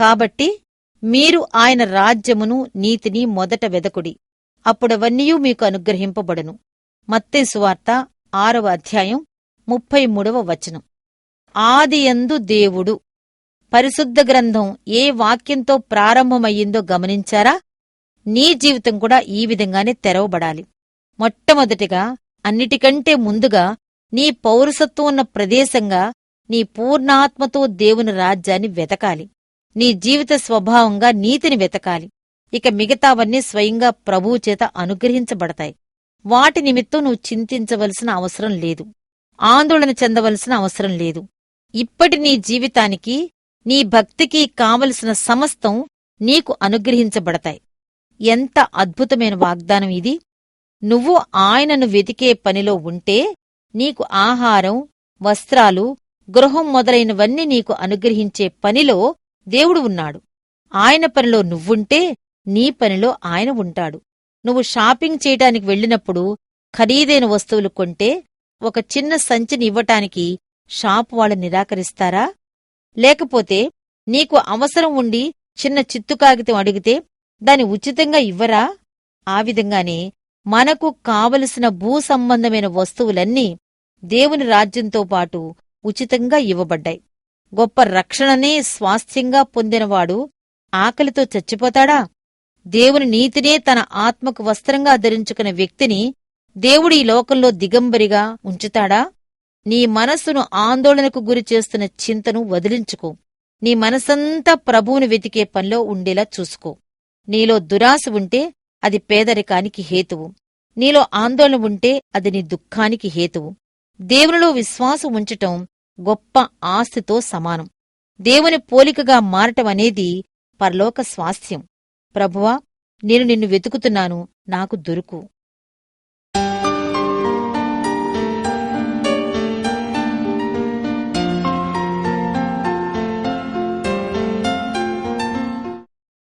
కాబట్టి మీరు ఆయన రాజ్యమును నీతిని మొదట వెదకుడి. అప్పుడవన్నీయూ మీకు అనుగ్రహింపబడును. మత్తేసువార్త ఆరవ అధ్యాయం ముప్పై మూడవ వచనం. ఆదియందు దేవుడు పరిశుద్ధ గ్రంథం ఏ వాక్యంతో ప్రారంభమయ్యిందో గమనించారా? నీ జీవితం కూడా ఈ విధంగానే తెరవబడాలి. మొట్టమొదటిగా అన్నిటికంటే ముందుగా నీ పౌరసత్వం ఉన్న ప్రదేశంగా నీ పూర్ణాత్మతో దేవుని రాజ్యాన్ని వెతకాలి నీ జీవిత స్వభావంగా నీతిని వెతకాలి. ఇక మిగతావన్నీ స్వయంగా ప్రభువు చేత అనుగ్రహించబడతాయి. వాటి నిమిత్తం నువ్వు చింతించవలసిన అవసరం లేదు. ఆందోళన చెందవలసిన అవసరం లేదు. ఇప్పటి నీ జీవితానికి నీ భక్తికి కావలసిన సమస్తం నీకు అనుగ్రహించబడతాయి. ఎంత అద్భుతమైన వాగ్దానం ఇది! నువ్వు ఆయనను వెతికే పనిలో ఉంటే నీకు ఆహారం వస్త్రాలు గృహం మొదలైనవన్నీ నీకు అనుగ్రహించే పనిలో దేవుడు ఉన్నాడు. ఆయన పనిలో నువ్వుంటే నీ పనిలో ఆయన ఉంటాడు. నువ్వు షాపింగ్ చేయటానికి వెళ్ళినప్పుడు ఖరీదైన వస్తువులు కొంటే ఒక చిన్న సంచిని ఇవ్వటానికి షాపు వాళ్ళు నిరాకరిస్తారా? లేకపోతే నీకు అవసరం ఉండి చిన్న చిత్తు కాగితం అడిగితే దాని ఉచితంగా ఇవ్వరా? ఆ విధంగానే మనకు కావలసిన భూ సంబంధమైన వస్తువులన్నీ దేవుని రాజ్యంతో పాటు ఉచితంగా ఇవ్వబడ్డాయి. గొప్ప రక్షణనే స్వాస్థ్యంగా పొందినవాడు ఆకలితో చచ్చిపోతాడా? దేవుని నీతినే తన ఆత్మకు వస్త్రంగా ధరించుకున్న వ్యక్తిని దేవుడి ఈ లోకంలో దిగంబరిగా ఉంచుతాడా? నీ మనస్సును ఆందోళనకు గురి చేస్తున్న చింతను వదిలించుకో. నీ మనసంతా ప్రభువును వెతికే పనిలో ఉండేలా చూసుకో. నీలో దురాశ ఉంటే అది పేదరికానికి హేతువు. నీలో ఆందోళన ఉంటే అది నీ దుఃఖానికి హేతువు. దేవునిలో విశ్వాసం ఉంచటం గొప్ప ఆస్తితో సమానం. దేవుని పోలికగా మారటం అనేది పరలోక స్వాస్థ్యం. ప్రభువా నేను నిన్ను వెతుకుతున్నాను నాకు దొరుకు.